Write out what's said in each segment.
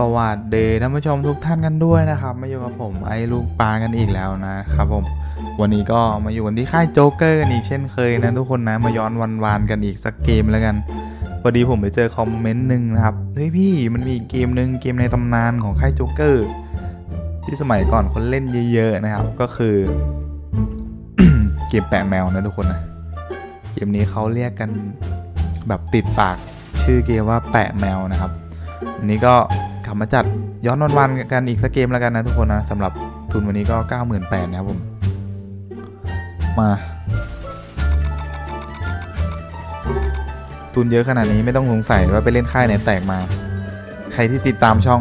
สวัสดีท่านผู้ชมทุกท่านกันด้วยนะครับ มาอยู่กับผมไอ้ลูกปลากันอีกแล้วนะครับผม วันนี้ก็มาอยู่กันที่ค่ายโจ๊กเกอร์กันอีกเช่นเคยนะทุกคนนะมาย้อนวันวานกันอีกสักเกมแล้วกันพอดีผมไปเจอคอมเมนต์หนึ่งนะครับเฮ้ยพี่มันมีเกมหนึ่งเกมในตำนานของค่ายโจ๊กเกอร์ที่สมัยก่อนคนเล่นเยอะๆนะครับ ก็คือ เกมแปะแมวนะทุกคนนะเกมนี้เขาเรียกกันแบบติดปากชื่อเกมว่าแปะแมวนะครับวันนี้ก็ กลับมาจัดย้อนวันๆกันอีกสักเกมแล้วกันนะทุกคนนะสำหรับทุนวันนี้ก็ 98,000นะครับผม มาทุนเยอะขนาดนี้ไม่ต้องสงสัยว่าไปเล่นค่ายไหนแตกมา ใครที่ติดตามช่อง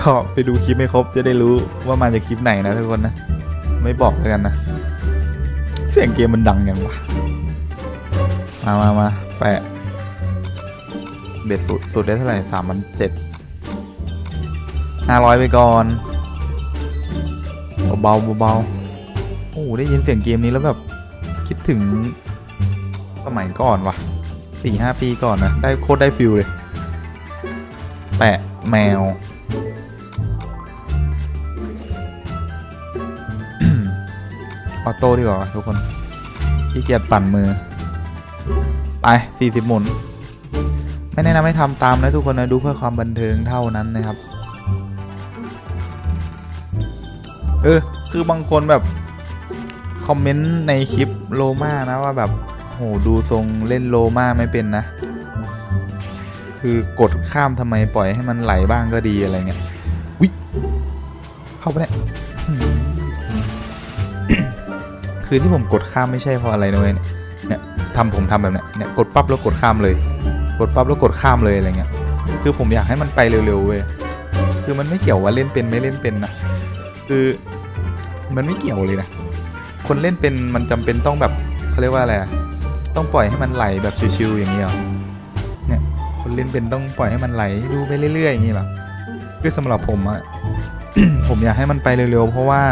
ก็ไปดูคลิปไม่ครบจะได้รู้ว่ามาจากคลิปไหนนะทุกคนนะ ไม่บอกแล้วกันนะ เสียงเกมมันดังยังวะมามามาแปะเบ็ดสุดสุดได้เท่าไหร่สามพันเจ็ด ห้าร้อยไปก่อนเบาๆเบาๆโอ้โหได้ยินเสียงเกมนี้แล้วแบบ คิดถึงสมัยก่อนว่ะสี่ห้าปีก่อนนะ ได้โคตรได้ฟิลเลย แปะแมว ออโต้ดีกว่าทุกคนขี้เกียจปั่นมือ ไปสี่สิบหมุน ไม่แนะนำให้ทำตามนะทุกคนนะ ดูเพื่อความบันเทิงเท่านั้นนะครับ เออ คือบางคนแบบ คอมเมนต์ในคลิปโลมานะว่าแบบโหดูทรงเล่นโลมาไม่เป็นนะ คือกดข้ามทำไมปล่อยให้มันไหลบ้างก็ดีอะไรเงี้ยวิเข้าไปเนี่ยคือที่ผมกดข้ามไม่ใช่เพราะอะไรนะเว้ยเนี่ยทำผมทำแบบเนี้ยเนี่ยกดปั๊บแล้วกดข้ามเลย กดปั๊บแล้วกดข้ามเลยอะไรเงี้ยคือผมอยากให้มันไปเร็วๆเว้ยคือมันไม่เกี่ยวว่าเล่นเป็นไม่เล่นเป็นนะ คือมันไม่เกี่ยวเลยนะ คนเล่นเป็นมันจำเป็นต้องแบบเขาเรียกว่าอะไรต้องปล่อยให้มันไหลแบบชิวๆอย่างนี้เหรอเนี่ย คนเล่นเป็นต้องปล่อยให้มันไหลดูไปเรื่อยๆอย่างนี้หรอคือสำหรับผมอะผมอยากให้มันไปเร็วๆเพราะว่า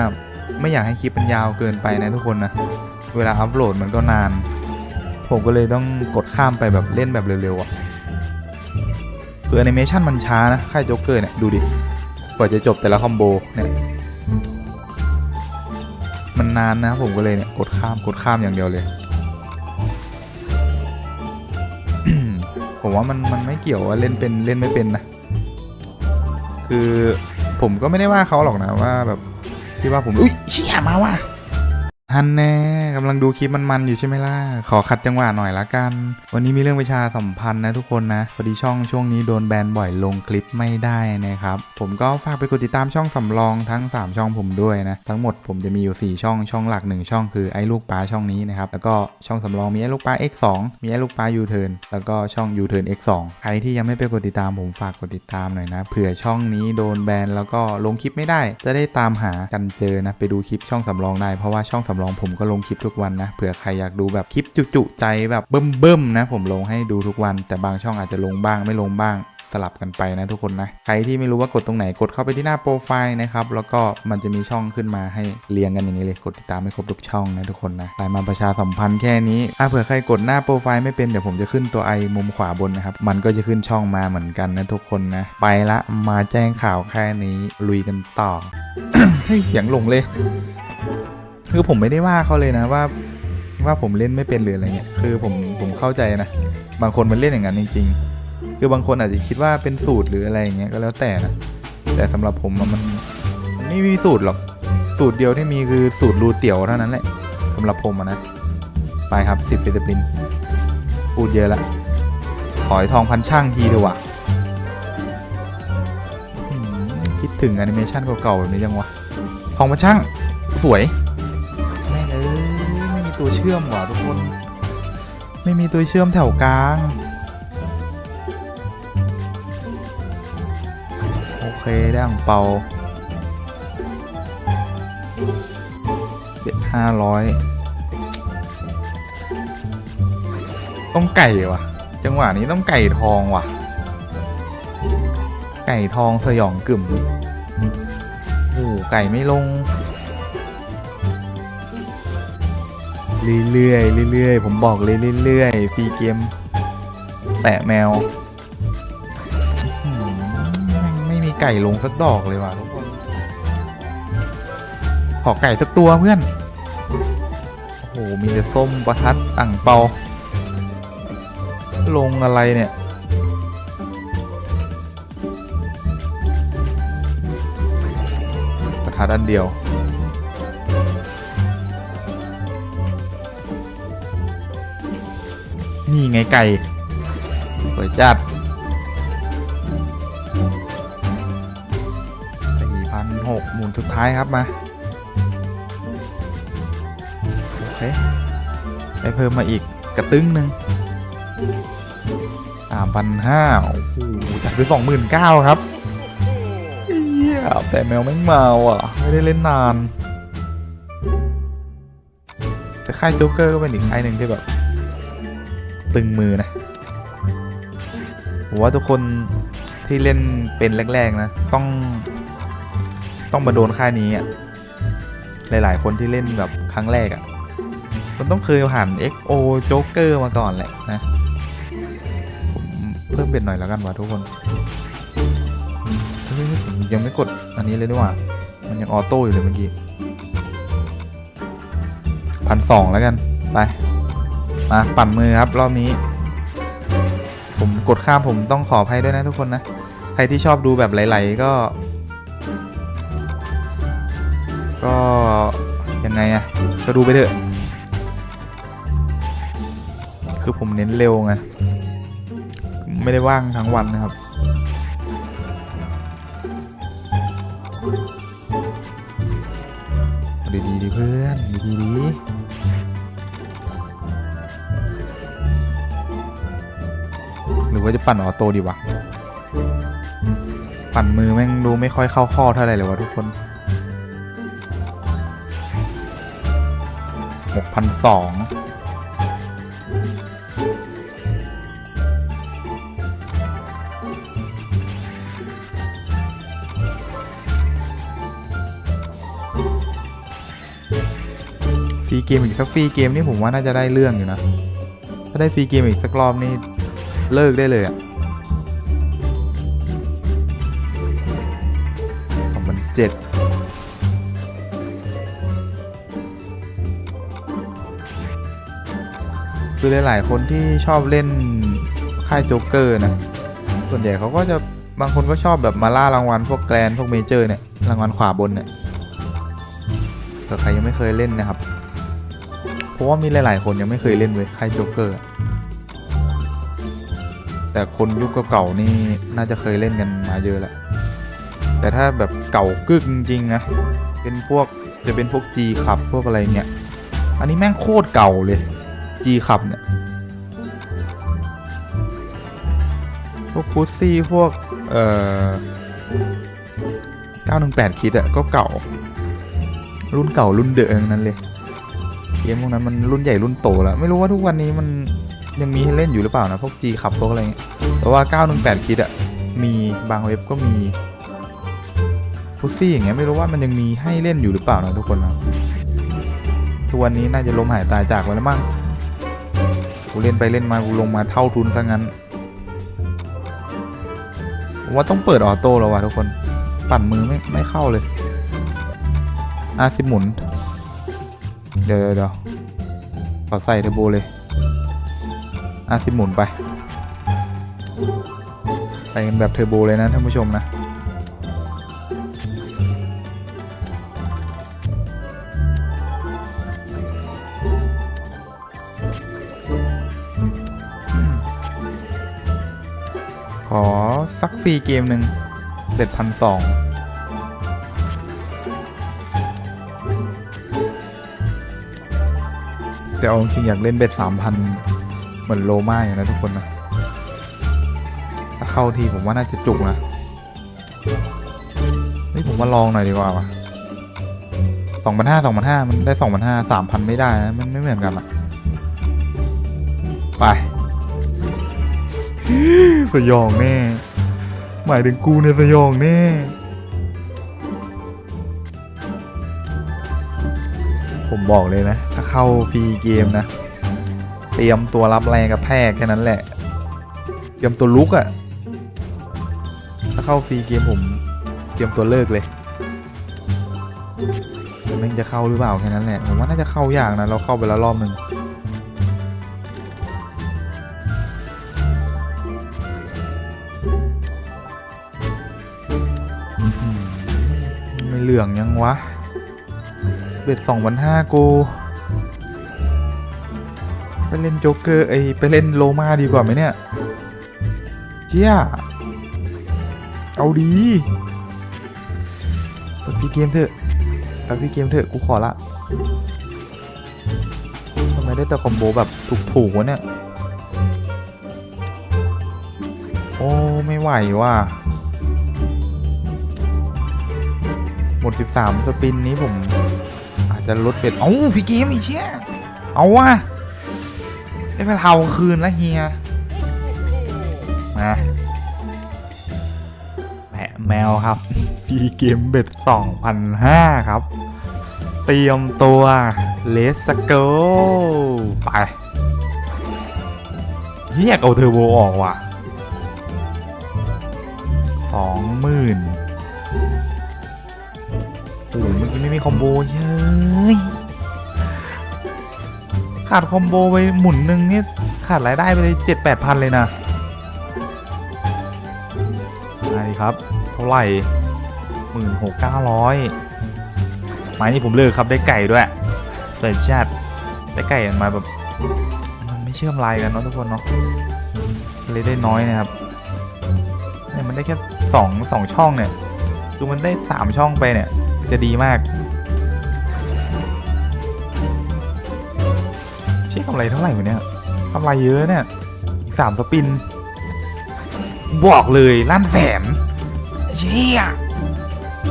ไม่อยากให้คลิปมันยาวเกินไปนะทุกคนนะเวลาอัพโหลดมันก็นาน ผมก็เลยต้องกดข้ามไปแบบเล่นแบบเร็วๆอะคือแอนิเมชันมันช้านะค่ายโจ๊กเกอร์เนี่ย ดูดิ กว่าจะจบแต่ละคอมโบเนี่ย มันนานนะผมก็เลยเนี่ยกดข้ามกดข้ามอย่างเดียวเลย ผมว่ามันมันไม่เกี่ยวว่าเล่นเป็นเล่นไม่เป็นนะ คือผมก็ไม่ได้ว่าเขาหรอกนะว่าแบบที่ว่าผมอุ้ยเชี่ยมาว่ะ ฮันแน่กำลังดูคลิปมันๆอยู่ใช่ไหมล่ะ ขอขัดจังหวะหน่อยละกัน วันนี้มีเรื่องประชาสัมพันธ์นะทุกคนนะพอดีช่องช่วงนี้โดนแบนบ่อยลงคลิปไม่ได้นะครับ ผมก็ฝากไปกดติดตามช่องสำรองทั้ง 3 ช่องผมด้วยนะ ทั้งหมดผมจะมีอยู่ 4 ช่องช่องหลัก 1 ช่องคือไอ้ลูกปลาช่องนี้นะครับ แล้วก็ช่องสำรองมีไอ้ลูกปลา X2 มีไอ้ลูกปลา U-turn แล้วก็ช่อง U-turn X2 ใครที่ยังไม่ไปกดติดตามผมฝากกดติดตามหน่อยนะเผื่อช่องนี้โดนแบนแล้วก็ลงคลิปไม่ได้ จะได้ตามหากันเจอนะไปดูคลิปช่องสำรองได้เพราะว่าช่องสำรองผมก็ลงคลิปทุกวันนะเผื่อใครอยากดูแบบคลิปจุๆใจแบบเบิ่มๆนะ ผมลงให้ดูทุกวัน แต่บางช่องอาจจะลงบ้างไม่ลงบ้างสลับกันไปนะทุกคนนะ ใครที่ไม่รู้ว่ากดตรงไหนกดเข้าไปที่หน้าโปรไฟล์นะครับ แล้วก็มันจะมีช่องขึ้นมาให้เรียงกันอย่างนี้เลย กดติดตามให้ครบทุกช่องนะทุกคนนะรายมาประชาสัมพันธ์แค่นี้ถ้าเผื่อใครกดหน้าโปรไฟล์ไม่เป็นเดี๋ยวผมจะขึ้นตัวไอมุมขวาบนนะครับ มันก็จะขึ้นช่องมาเหมือนกันนะทุกคนนะ ไปละมาแจ้งข่าวแค่นี้ลุยกันต่อเฮ้ยเสียงหลงเลย คือผมไม่ได้ว่าเขาเลยนะว่า ว่าผมเล่นไม่เป็นหรืออะไรเงี้ยคือผมผมเข้าใจนะบางคนมันเล่นอย่างนั้นจริง ๆ คือบางคนอาจจะคิดว่าเป็นสูตรหรืออะไรอย่างเงี้ยก็แล้วแต่นะแต่สำหรับผมมันมันไม่มีสูตรหรอกสูตรเดียวที่มีคือสูตรรูเตี๋ยวเท่านั้นแหละสำหรับผมนะไปครับสิบฟิลิปปินพูดเยอะละขอให้ทองพันช่างทีเถอะวะคิดถึงแอนิเมชันเก่าๆแบบนี้ยังวะทองพันช่างสวย เชื่อมว่ะทุกคน ไม่มีตัวเชื่อมแถวกลาง โอเค ได้อ่างเปาเบ็ดห้าร้อยต้องไก่ว่ะ จังหวะนี้ต้องไก่ทองว่ะ ไก่ทองสยองกึ่มโอ้โหไก่ไม่ลง เรื่อยๆเรื่อยๆผมบอกเลยเรื่อยๆฟรีเกมแปะแมวไม่มีไก่ลงสักดอกเลยว่ะทุกคนขอไก่สักตัวเพื่อนโอ้โหมีแต่ส้มประทัดอ่างเปา ลงอะไรเนี่ยประทัดอันเดียว ไงไก่สวยจัดสี่พันหกหมุนสุดท้ายครับมาโอเคได้เพิ่มมาอีกกระตึ้งหนึ่งสามพันห้าโอ้โหจัดไปสองหมื่นเก้าครับเฮียแต่แมวไม่เมาอะ ไม่ได้เล่นนาน แต่ค่ายโจ๊กเกอร์ก็เป็นอีกค่ายหนึ่งที่แบบ ตึงมือนะผมว่าทุกคนที่เล่นเป็นแรกๆนะ ต้อง ต้องมาโดนค่ายนี้อะหลายๆ คนที่เล่นแบบครั้งแรกอะ่ะมันต้องเคยผ่าน XO โจ๊กเกอร์มาก่อนแหละนะผมเพิ่มเบ็ดหน่อยแล้วกันวะทุกคนยังไม่กดอันนี้เลยด้วยว่ะมันยังออโต้อยู่เลยเมื่อกี้พันสองแล้วกัน ไป มาปั่นมือครับรอบนี้ ผมกดข้ามผมต้องขออภัยด้วยนะทุกคนนะ ใครที่ชอบดูแบบไหลๆก็ ก็ยังไงอะก็ดูไปเถอะ คือผมเน้นเร็วไง ไม่ได้ว่างทั้งวันนะครับดีดีดีเพื่อนดีดีดี ว่าจะปั่นออโต้ดีวะ ปั่นมือแม่งดูไม่ค่อยเข้าข้อเท่าไหร่เลยวะทุกคนหกพันสองฟรีเกมอีกสักฟรีเกมนี่ผมว่าน่าจะได้เรื่องอยู่นะ ถ้าได้ฟรีเกมอีกสักรอบนี่ เลิกได้เลยอะสองพันเจ็ดคือหลาย ๆ คนที่ชอบเล่นค่ายโจ๊กเกอร์นะ ส่วนใหญ่เขาก็จะบางคนก็ชอบแบบมาล่ารางวัลพวกแกรนพวกเมเจอร์เนี่ย รางวัลขวาบนเนี่ยเผื่ใครยังไม่เคยเล่นนะครับ เพราะว่ามีหลาย ๆ คนยังไม่เคยเล่นเว้ยค่ายโจ๊กเกอร์ แต่คนยุคเก่าๆนี่น่าจะเคยเล่นกันมาเยอะแหละ แต่ถ้าแบบเก่ากึกจริงๆนะเป็นพวกจะเป็นพวก G ขับพวกอะไรเงี้ย อันนี้แม่งโคตรเก่าเลย G ขับเนี่ย พวกพุซซี่พวก เอ่อ 918 คิดอะก็เก่า รุ่นเก่ารุ่นเดอะทั้งนั้นเลย เกมพวกนั้นมันรุ่นใหญ่รุ่นโตแล้ว ไม่รู้ว่าทุกวันนี้มัน ยังมีให้เล่นอยู่หรือเปล่านะ พวก G ขับพวกอะไรเงี้ยแต่ว่า 918 คิดอะมีบางเว็บก็มีพุซซี่อย่างเงี้ยไม่รู้ว่ามันยังมีให้เล่นอยู่หรือเปล่านะทุกคนนะทุกวันนี้น่าจะล้มหายตายจากไปแล้วมั้งกูเล่นไปเล่นมากูลงมาเท่าทุนซะงั้นผมว่าต้องเปิดออโต้แล้ววะทุกคน ปั่นมือไม่ไม่เข้าเลยอาสิหมุน เดี๋ยวเดี๋ยวเดี๋ยวขอใส่เทอร์โบเลย อาสิหมุนไปใส่กันแบบเทอร์โบเลยนะท่านผู้ชมนะขอสักฟรีเกมหนึ่งเด็ดพันสองแต่เอาจริงอยากเล่นเบ็ดสามพัน มือนโลมาอย่างนะทุกคนนะถ้าเข้าทีผมว่าน่าจะจุกนะเฮ้ยผมว่าลองหน่อยดีกว่าวะสองพันห้าสองพันห้ามันได้สองพันห้าสามพันไม่ได้นะมันไม่เหมือนกันอะไปสยองแน่ หมายถึงกูเนี่ยสยองแน่ผมบอกเลยนะ ถ้าเข้าฟรีเกมนะ ตรียมตัวรับแรงกระแทกแค่นั้นแหละ เตรียมตัวลุกอะถ้าเข้าฟรีเกมผมเตรียมตัวเลิกเลยแม่งจะเข้าหรือเปล่าแค่นั้นแหละ ผมว่าน่าจะเข้ายากนะ เราเข้าไปแล้วรอบหนึ่งไม่เหลืองยังวะ เบ็ดสองพันห้ากู ไปเล่นโจ๊กเกอร์ไอไปเล่นโลมาดีกว่าไหมเนี่ยเชี่ยเอาดีสปีเกมเถอะสปีเกมเถอะกูขอละทำไมได้แต่คอมโบแบบถูกๆวะเนี่ยโอ้ไม่ไหวว่ะหมด 13 สปินนี้ผมอาจจะลดเป็ดเอ้าฟีเกมอีเชี่ยเอาว่ะ ได้เวลาเอาคืนแล้วเฮียมาแปะแมวครับฟรีเกมเบ็ด2,005ครับ เตรียมตัวเลสโกไปเฮียเอาเทอร์โบออกว่ะสองหมื่นโอ้โหเมื่อกี้ไม่มีคอมโบเย้ย ขาดคอมโบไปหมุนหนึ่งนี่ขาดรายได้ไปเลยเจ็ดแปดพันเลยนะมาดิครับ เท่าไหร่หมื่นหกเก้าร้อยไม้นี่ผมเลิกครับได้ไก่ด้วยเสร็จจัดได้ไก่มันมาแบบมันไม่เชื่อมลายกันเนาะทุกคนเนาะเลยได้น้อยนะครับเนี่ยมันได้แค่สองสองช่องเนี่ยคือมันได้สามช่องไปเนี่ยจะดีมาก เชี่ยกำไรเท่าไหร่วะเนี่ยกำไรเยอะเนี่ยอีกสามสปิน บอกเลยล้านแสนเชี่ย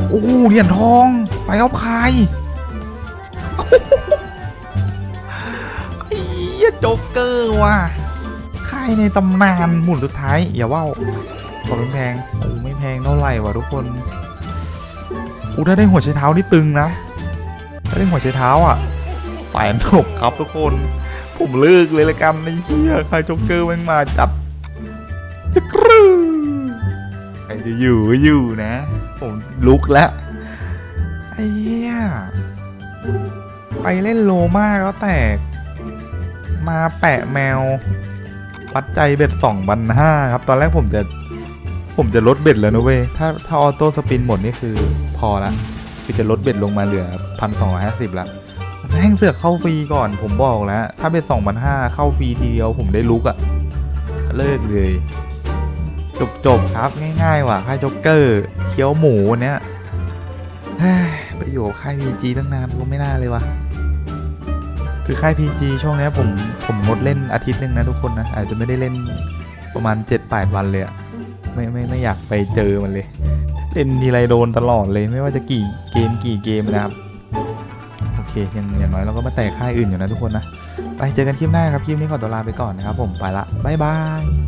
โอ้เหรียญทอง ไฟเอาพายไอ้โจ๊กเกอร์ว่ะค่ายในตำนานหมุนสุดท้าย อย่าว่าขอเป็นแพงโอ้ไม่แพงเท่าไหร่วะทุกคนอู้ถ้าได้หัวใช้เท้านี่ตึงนะถ้าได้หัวใช้เท้าอะแสนหกครับทุกคน ผมเลิกเลยละกันไอ้เหี้ยใครโจ๊กเกอร์ม่งมาจัดจะกรูใครจะอยู่ก็อยู่นะ ผมลุกแล้วไอ้เหี้ยไปเล่นโลมากแล้วแตก มาแปะแมววัดใจเบ็ดสองพันห้าครับ ตอนแรกผมจะผมจะลดเบ็ดแล้วนะเว้ย ถ้าถ้าออโต้สปินหมดนี่คือพอละคือจะลดเบ็ดลงมาเหลือพันสองร้อยห้าสิบละ แม่งเสือกเข้าฟรีก่อนผมบอกแล้ว ถ้าเป็นสองพันห้าเข้าฟรีทีเดียวผมได้ลุกอะเลิกเลย จบจบครับง่ายๆว่ะค่ายจ็อกเกอร์เคี้ยวหมูเนี้ยเฮ้ยไปอยู่กับค่ายพีจีตั้งนานก็ไม่น่าเลยว่ะคือค่ายพีจีช่วงเนี้ยผมผมงดเล่นอาทิตย์หนึ่งนะทุกคนนะอาจจะไม่ได้เล่นประมาณ7จ็ดแปดวันเลยอะไม่ไม่ไม่อยากไปเจอมันเลย เล่นทีไรโดนตลอดเลยไม่ว่าจะกี่เกมกี่เกมนะครับ เคอย่างอย่างน้อยเราก็มาแตะค่ายอื่นอยู่นะทุกคนนะ ไปเจอกันคลิปหน้าครับ คลิปนี้ขอตัวลาไปก่อนนะครับผมไปละบ๊ายบาย